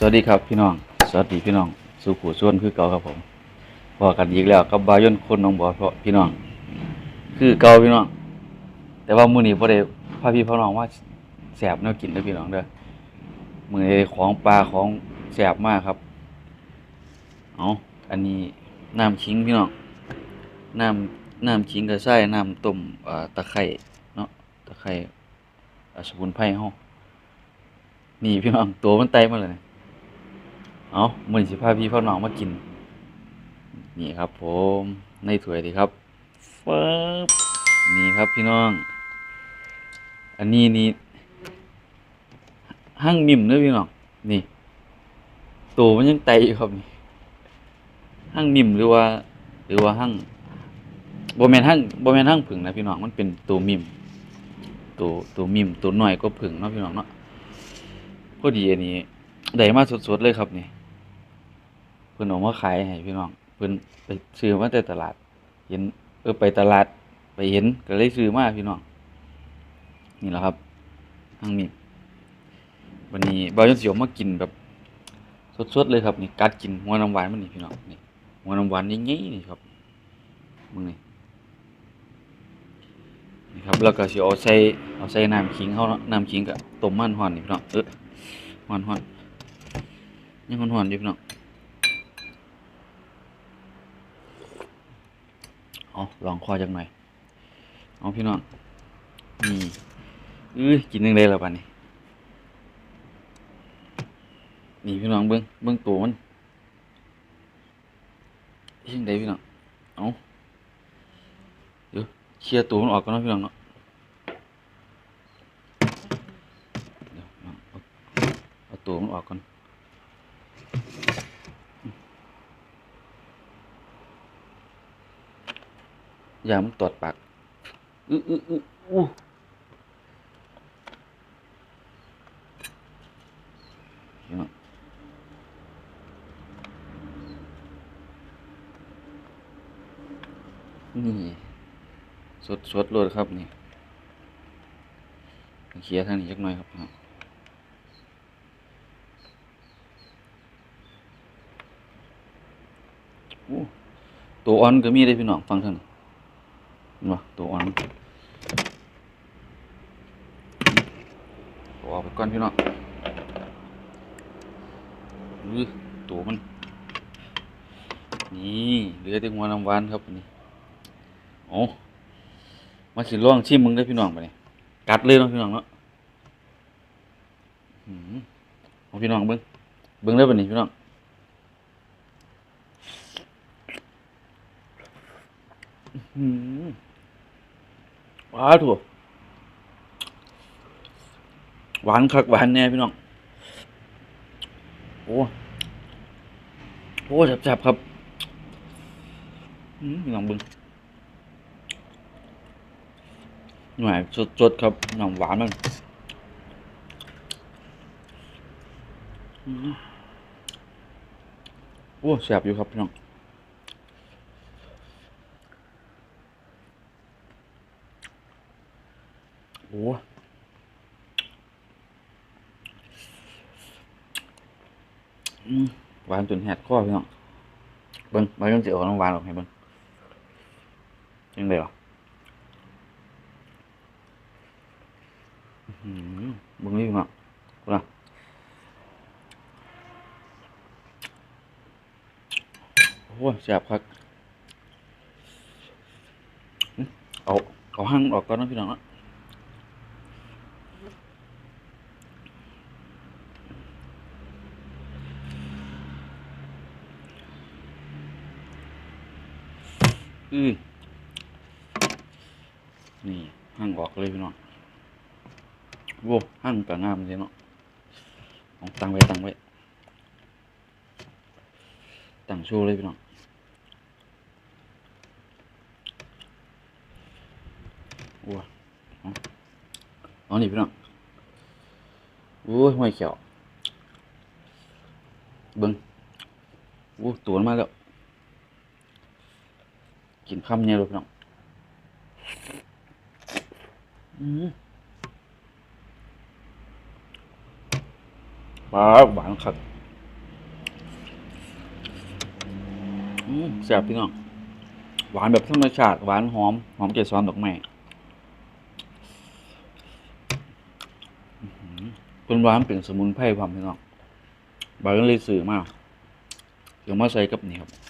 สวัสดีครับพี่น้อง สวัสดีพี่น้อง สู่ขู่ส่วนคือเก่าครับผมพอกันอีกแล้วกับบายนคนน้องบ่อเพราะพี่น้อง คือเก่าพี่น้อง แต่ว่ามื้อนี้บ่ได้พาพี่พ่อน้องว่าแสบแนวกินเด้อพี่น้องเด้อมื้อนี้ของปลาของแสบมากครับ เอาอันนี้น้ำขิงพี่น้อง น้ำน้ำขิงกระไส้น้ำต้มตะไคร้เนาะ ตะไคร่สมุนไพรเฮานี่พี่น้องตัวมันไตมาเลย เอามื้อนี้สิพาพี่พ่อน้องมากิน นี่ครับผมในถ้วยดีครับฟิบนี่ครับพี่น้อง อันนี้นี่หั่งนิ่มเด้อพี่น้อง นี่ตัวมันยังไตอยู่ครับนี่หั่งนิ่มหรือว่า หรือว่าหั่งบ่แม่นหั่งบ่แม่นหั่งผึ่งนะพี่น้องมันเป็นตัวมิมตัวตัวมิมตัวน้อยก็ผึ่งเนาะพี่น้องเนาะพอดีอันนี้ได้มาสดๆเลยครับนี่เพิ่นเอามาขายให้พี่น้องเพิ่นไปซื้อมาแต่ตลาด เห็นเออไปตลาดไปเห็นก็เลยซื้อมาพี่น้องนี่แหละครับทางนี้วันนี้บ่าวยนสิเอามากินแบบสดๆเลยครับนี่กัดกินหัวน้ำหวานมันนี่พี่น้องนี่หัวน้ำหวานใหญ่ๆนี่ครับมึงนี่นี่ครับแล้วก็สิเอาใส่เอาใส่น้ำขิงเฮานาะน้ำขิงก็ต้มมันฮ้อนนี่พี่น้องเออฮ้อนๆยังฮ้อนๆอยู่พี่น้อง เอาลองคอจังหน่อย เอาพี่น้องนี่เอ้ยกินยังไงแล้วป่ะนี่นี่พี่น้องเบิ้งเบิ้งตัวมันยังไงพี่น้องเอาเดี๋ยวเคลียร์ตัวมันออกก่อนนะพี่น้องเนาะเอาตัวมันออกก่อน อย่ามันตอดปากอืออืออืออู้พี่น้องนี่สดสดเลยครับนี่เคลียร์ทางนี้จักหน่อยครับพี่น้องอู้ตัวอ่อนก็มีเลยพี่น้องฟังทางนี้ เนปะตัวอ่อนตัวออกไปก่อนพี่น้องอื้อตัวมัน นี่เหลือแต่หัวน้ำหวานครับนี่โอ้มาสิล่องชิมมึงได้พี่น้องไปนี่กัดเลยเนาะพี่น้องเนาะอื้อหือเอาพี่น้องเบิ้งเบิ้งได้ปะนี่พี่น้องอื้อ หวาวถั่วหวานคักหวานแน่พี่น้อง โอ้โหแซ่บๆครับพี่น้องบึงหน่อยสดๆครับน้ำหวานมันอืมโอ้แซ่บอยู่ครับพี่น้อง โอ้หวานจนแหดคอพี่น้องเบิ้งไม่ต้องเสียของน้ำหวานหรอกให้เบิ้งยังไงวะอื้อหือเบิ้งนี่พี่น้องกูนะโอ้แซ่บครับเอาเอาหั่งออกก่อนนะพี่น้องนะ อือนี่หั่งออกเลยพี่น้องโว้หั่งก็งามเลยเนาะเอาตั้งไว้ตั้งไว้ตั้งโชว์เลยพี่น้องโอ้เอาเอนี่พี่น้องโอ้ยห้อยเขียวเบิ้งโอ้ตัวมาแล้ว กินข้ามเนี่ยลูกน้องหวานหวานคักแซ่บพี่น้อง หวานแบบธรรมชาติ หวานหอม หอมเกสรดอกแม้เป็นหวานเป็นสมุนไพรความพี่น้องบางเรื่งเลยสื่อมากเดี๋ยวมาใส่กับนี่ครับ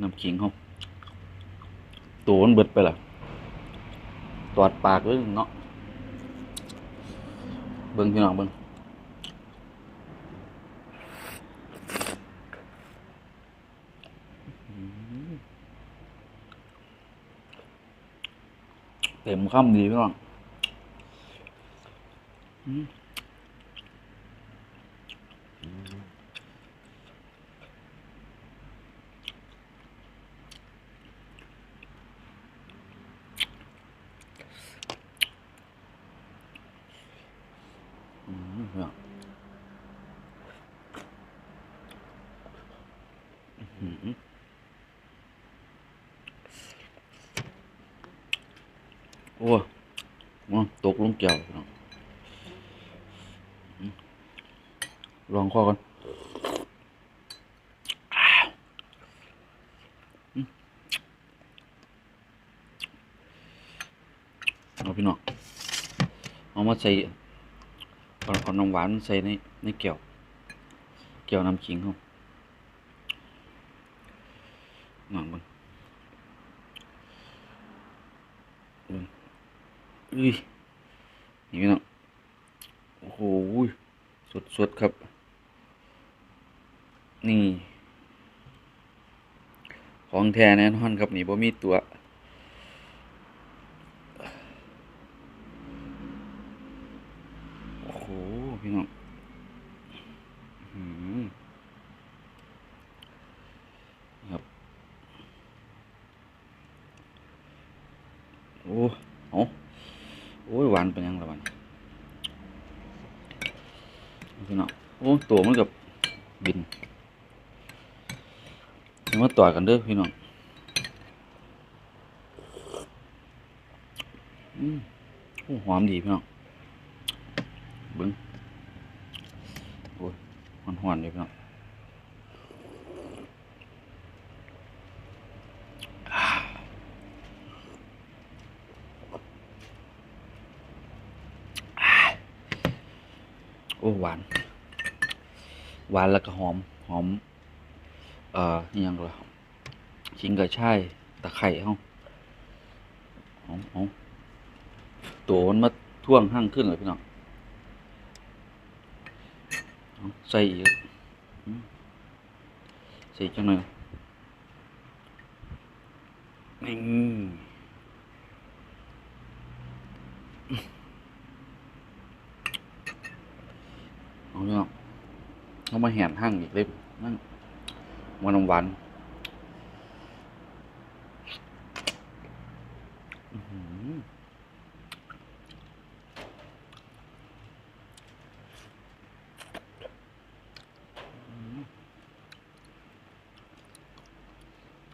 น้ำขิงเขาตัวมันเบิดไปล่ะตอดปากเลยเนาะเบิ่งพี่น้องเบิ่งเต็มคำดีพี่น้องอืมอืมพี่ น้องอื้อหือโอ้มาตกลงแก้วพี่น้องอืมลองคอกันเอาพี่น้องเอามาใส่ เอาเอาน้ำหวานใส่ในในแก้วแก้วน้ำขิงเขาหนังมันอุ้ยนี่พี่น้องโอ้โหสดสดครับ นี่ ของแท้แน่นอนครับนี่บ่มีตัว โอ้โห พี่น้องอื้อหือครับ โอ้เอาโอ้ยหวานเป็นยังละวัน พี่น้องโอ้ตัวมันกับบินมาต่อกันเด้อพี่น้องอืมโอ้หอมดีพี่น้องเบิ้งโอ้ยหอนๆเลยพี่น้อง โอ้หวาน หวานแล้วก็หอม หอม เอ่ออิหยังล่ะขิงกระชายตะไคร้เฮาหอมหอมตัวมันมาท่วงห้างขึ้นเลยพี่น้องใส่อีกใส่จังหน่อยนี่ เอาพี่น้องเอามาแหนห้างอีกเลยนั่นมันน้ำหวาน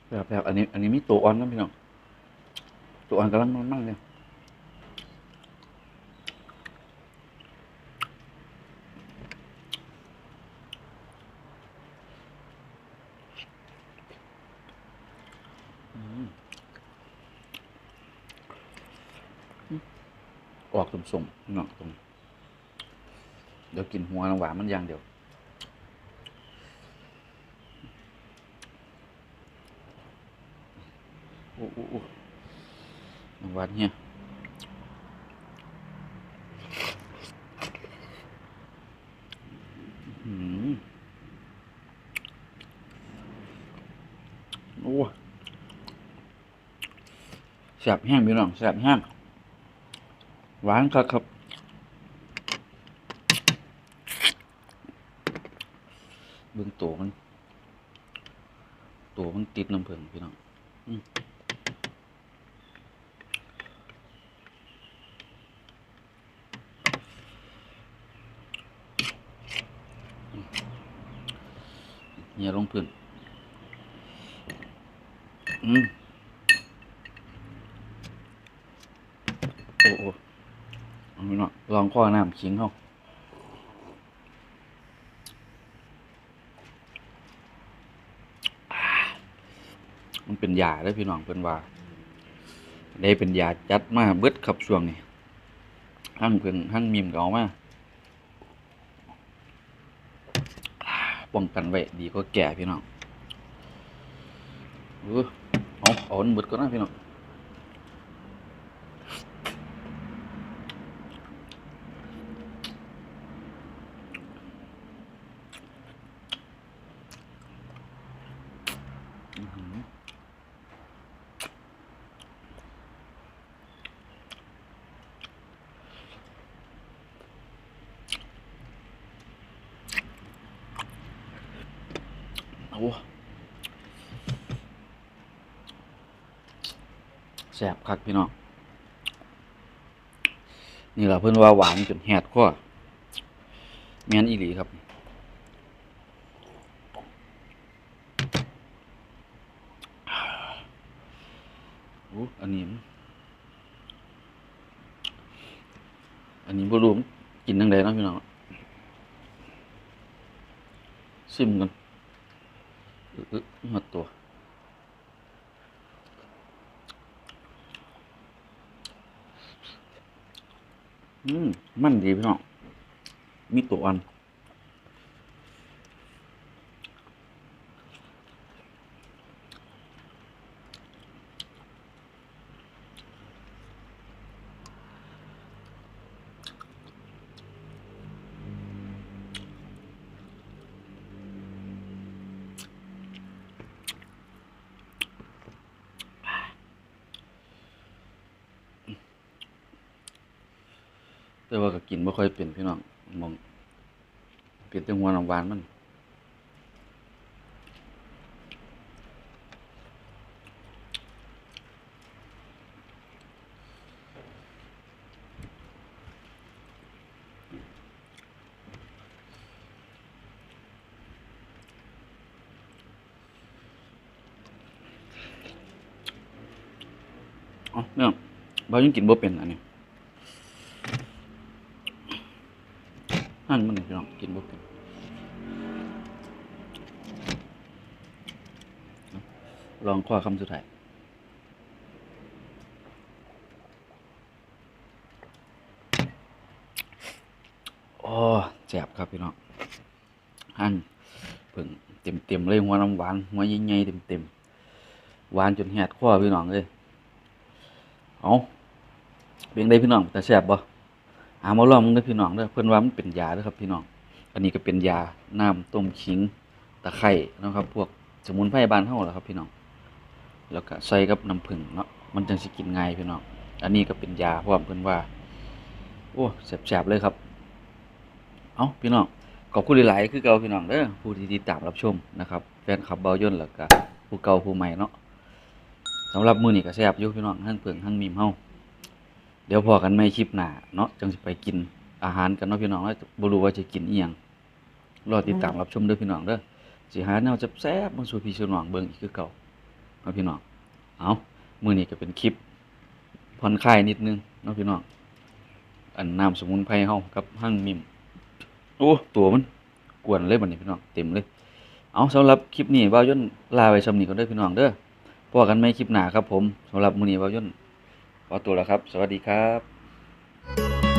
แบบแบบอันนี้ อันนี้มีตัวอ่อนนะพี่น้องตัวอ่อนกำลังมันมากเลย ออกสมๆพี่น้องตรงเดี๋ยวกินหัวน้ำหวานมันอย่างเดียวโอ้โอ้น้ำหวานเนี่ยอือโอ้แสบแห้งพี่น้องแสบแห้ง หวานครับครับ เบื้องตัวมัน ตัวมันติดน้ำผึ้งพี่น้องอืมอย่าลงพื้นอืมโอ้โอ้ ลองข้อน้ำขิงเขามันเป็นยาได้พี่น้องเป็นว่า ได้เป็นยาจัดมาเบิดขับช่วงนี่ห้างเพื่อนห้างมีมเก่ามาป้องกันไว้ดีก็แก่พี่น้องเออเอาเอาเบิดก็นะพี่น้อง โอ้แซ่บคักพี่น้อง นี่แหละเพิ่นว่าหวานจนแหดข้อแม่นอีหลีครับโอ้อันนี้ อันนี้บ่รู้มันกินจังไดเนะพี่น้อง ซิมกัน หมดตัวอืมมันดีพี่น้องมีตัวอัน แต่ว่าก็กินบ่ค่อยเป็นพี่น้องมองเป็นแต่หัวน้ำหวานมันเอ๋อเนี่ยบ่ยังกินบ่เป็นอันนี้ นั่นมันนี่พี่น้องกินบ่เป็นลองข้อคำสุดท้ายโอ้แซ่บครับพี่น้องหั่นเพิ่งเต็มเต็มๆเลยหัวน้ำหวานหัวใหญ่ๆเต็มเต็มๆหวานจนแหดข้อพี่น้องเลยเอาเบียงได้พี่น้องแต่แซ่บบ่ อามาลองมึงเด้อพี่น้องเด้อเพิ่นว่ามันเป็นยาเด้อครับพี่น้อง อันนี้ก็เป็นยาน้ำต้มขิงตะไคร้เนะครับ พวกสมุนไพรบ้านเฮาแหละครับพี่น้อง แล้วก็ใส่กับน้ำผึ้งเนาะมันจังสิกินง่ายพี่น้อง อันนี้ก็เป็นยาพร้อมเพิ่นว่า โอ้แซ่บๆเลยครับ เอ้าพี่น้องขอบคุณหลายๆคือเก่าพี่น้องเด้อผู้ที่ติดตามรับชมนะครับแฟนคลับเบาย่นแล้วก็ผู้เก่าผู้ใหม่เนาะสำหรับมือนี้ก็แซ่บอยู่พี่น้องทั้งเพิ่งทั้งมีมเฮา เดี๋ยวพอกันไม่คลิปหน้าเนาะจังสิไปกินอาหารกันเนาะพี่น้องแล้วบ่รู้ว่าจะกินอีหยังรอติดตามรับชมเด้อพี่น้องเด้อสิหาแนวแซ่บๆมาสู่พี่สู่น้องเบิ่งอีกคือเก่าเนาะพี่น้องเอามื้อนี้ก็เป็นคลิปผ่อนคลายนิดนึงเนาะพี่น้องอันน้ำสมุนไพรเฮากับหั่งมิมโอ้ตัวมันกวนเลยบัดนี้พี่น้องเต็มเลย เอาสำหรับคลิปนี้บ่าวยนลาไว้สำนี้ก่อนเด้อพี่น้องเด้อพบกันใหม่คลิปหน้าครับผมสำหรับมื้อนี้บ่าวยน ขอตัวแล้วครับ สวัสดีครับ